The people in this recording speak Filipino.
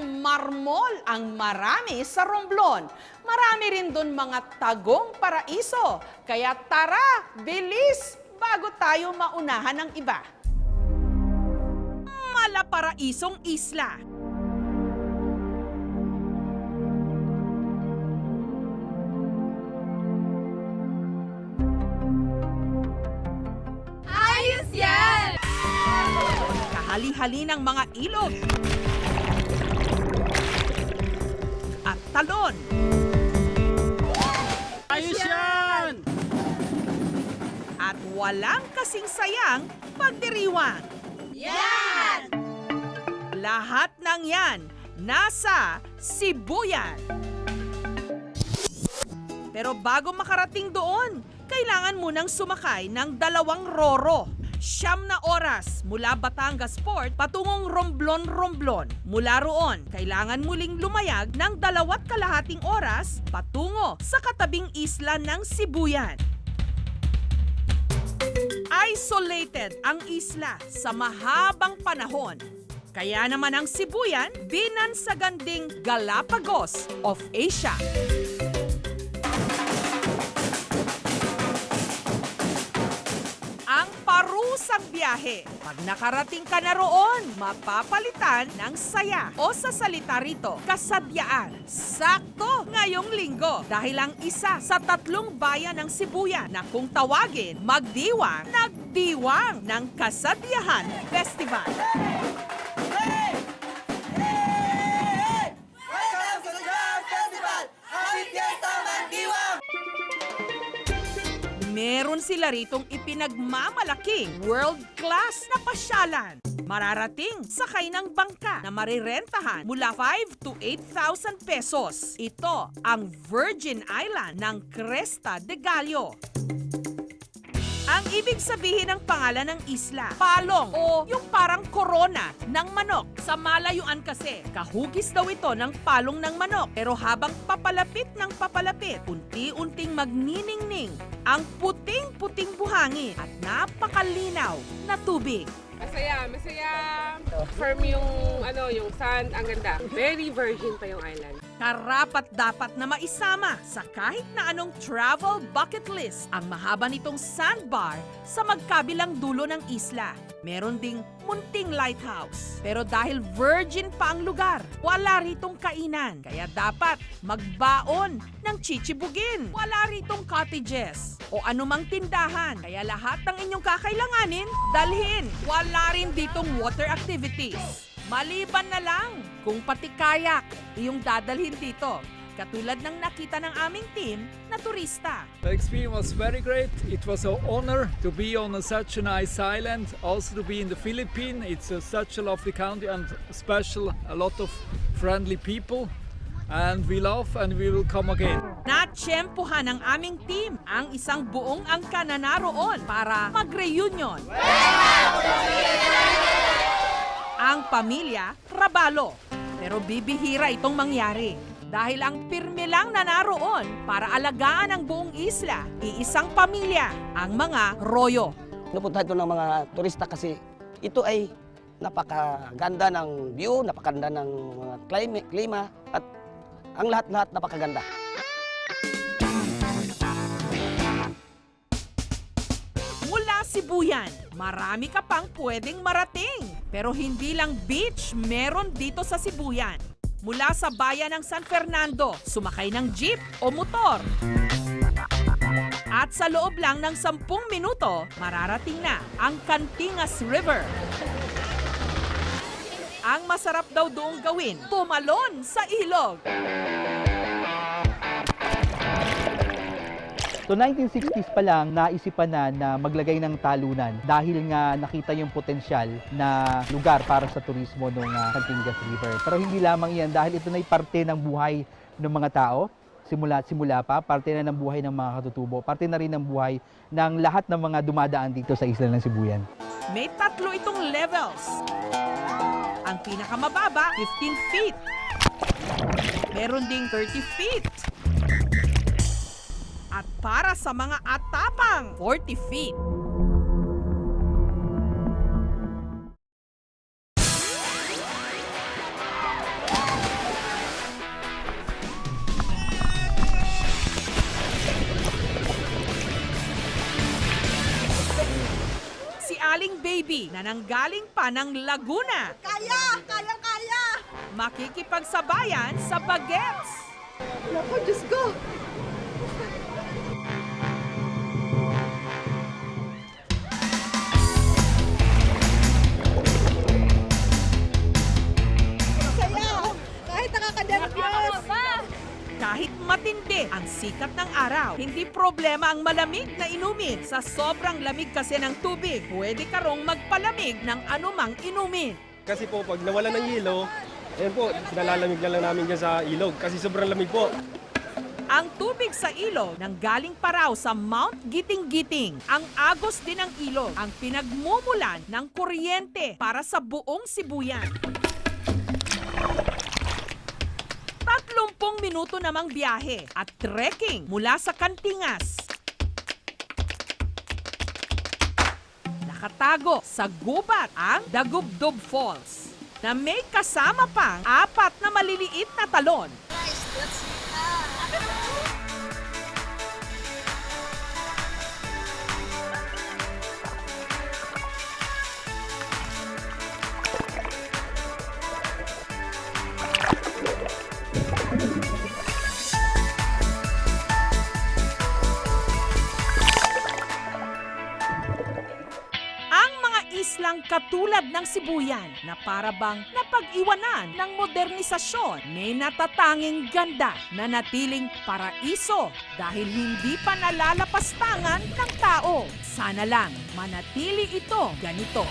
ng marmol ang marami sa Romblon. Marami rin doon mga tagong paraiso. Kaya tara, bilis, bago tayo maunahan ng iba. Malaparaisong isla. Ayos yan! kahali-hali ng mga ilog talon. Ayos yan! At walang kasing sayang pagdiriwang. Yan! Lahat ng yan nasa Sibuyan. Pero bago makarating doon, kailangan munang sumakay ng dalawang roro. Siyam na oras mula Batangas Port patungong Romblon-Romblon. Mula roon, kailangan muling lumayag ng dalawat kalahating oras patungo sa katabing isla ng Sibuyan. Isolated ang isla sa mahabang panahon. Kaya naman ang Sibuyan, binansaganding Galapagos of Asia. Parusang biyahe. Pag nakarating ka na roon, mapapalitan ng saya o sa salita rito, kasadyaan. Sakto ngayong linggo dahil ang isa sa tatlong bayan ng Sibuyan na kung tawagin, magdiwang, nagdiwang ng Kasadyahan Festival. Sila ritong ipinagmamalaking world-class na pasyalan. Mararating sakay ng bangka na marirentahan mula 5 to 8,000 pesos. Ito ang Virgin Island ng Cresta de Gallo. Ang ibig sabihin ng pangalan ng isla, palong o yung parang korona ng manok. Sa malayuan kasi, kahugis daw ito ng palong ng manok. Pero habang papalapit ng papalapit, unti-unting magniningning ang puting-puting buhangin at napakalinaw na tubig. Masaya, masaya. Firm yung, ano, yung sand. Ang ganda. Very virgin pa yung island. Karapat dapat na maisama sa kahit na anong travel bucket list ang mahaba nitong sandbar sa magkabilang dulo ng isla. Meron ding munting lighthouse. Pero dahil virgin pa ang lugar, wala ritong kainan. Kaya dapat magbaon ng chichibugin. Wala ritong cottages o anumang tindahan. Kaya lahat ng inyong kakailanganin, dalhin. Wala rin ditong water activities. Maliban na lang kung pati kayak iyong dadalhin dito. Katulad ng nakita ng aming team na turista. The experience was very great. It was an honor to be on a, such a nice island, also to be in the Philippines. It's a, such a lovely country and special, a lot of friendly people. And we love and we will come again. Natsyempohan ng aming team ang isang buong angka na naroon para mag-reunion. Ang pamilya, Rabalo. Pero bibihira itong mangyari. Dahil ang pirmi lang na naroon para alagaan ang buong isla, iisang pamilya, ang mga Royo. Napunta ito ng mga turista kasi ito ay napakaganda ng view, napakaganda ng klima, klima at ang lahat-lahat napakaganda. Mula Sibuyan, marami ka pang pwedeng marating. Pero hindi lang beach meron dito sa Sibuyan. Mula sa bayan ng San Fernando, sumakay ng jeep o motor. At sa loob lang ng 10 minuto, mararating na ang Cantingas River. Ang masarap daw doong gawin, tumalon sa ilog. So 1960s pa lang naisipan na na maglagay ng talunan dahil nga nakita yung potensyal na lugar para sa turismo ng uh, Cantingas River. Pero hindi lamang yan dahil ito na parte ng buhay ng mga tao simula simula pa, parte na ng buhay ng mga katutubo, parte na rin ng buhay ng lahat ng mga dumadaan dito sa isla ng Sibuyan. May tatlo itong levels. Ang pinakamababa, 15 feet. Meron ding 30 feet para sa mga atapang 40 feet. Si Aling Baby na nanggaling pa ng Laguna. Kaya! Kaya, kaya! Makikipagsabayan sa bagets. Naku, Diyos ko! Kahit matindi ang sikat ng araw, hindi problema ang malamig na inumin. Sa sobrang lamig kasi ng tubig, pwede ka rong magpalamig ng anumang inumin. Kasi po pag nawala ng yelo, ayun po, nalalamig na lang namin dyan sa ilog kasi sobrang lamig po. Ang tubig sa ilog nang galing pa raw sa Mount Giting-Giting. Ang agos din ng ilog ang pinagmumulan ng kuryente para sa buong Sibuyan. 30 minuto namang biyahe at trekking mula sa Kantingas. Nakatago sa gubat ang Dagubdob Falls na may kasama pang apat na maliliit na talon ang islang katulad ng Sibuyan na parabang napag-iwanan ng modernisasyon may natatanging ganda na natiling paraiso dahil hindi pa nalalapastangan ng tao. Sana lang manatili ito ganito.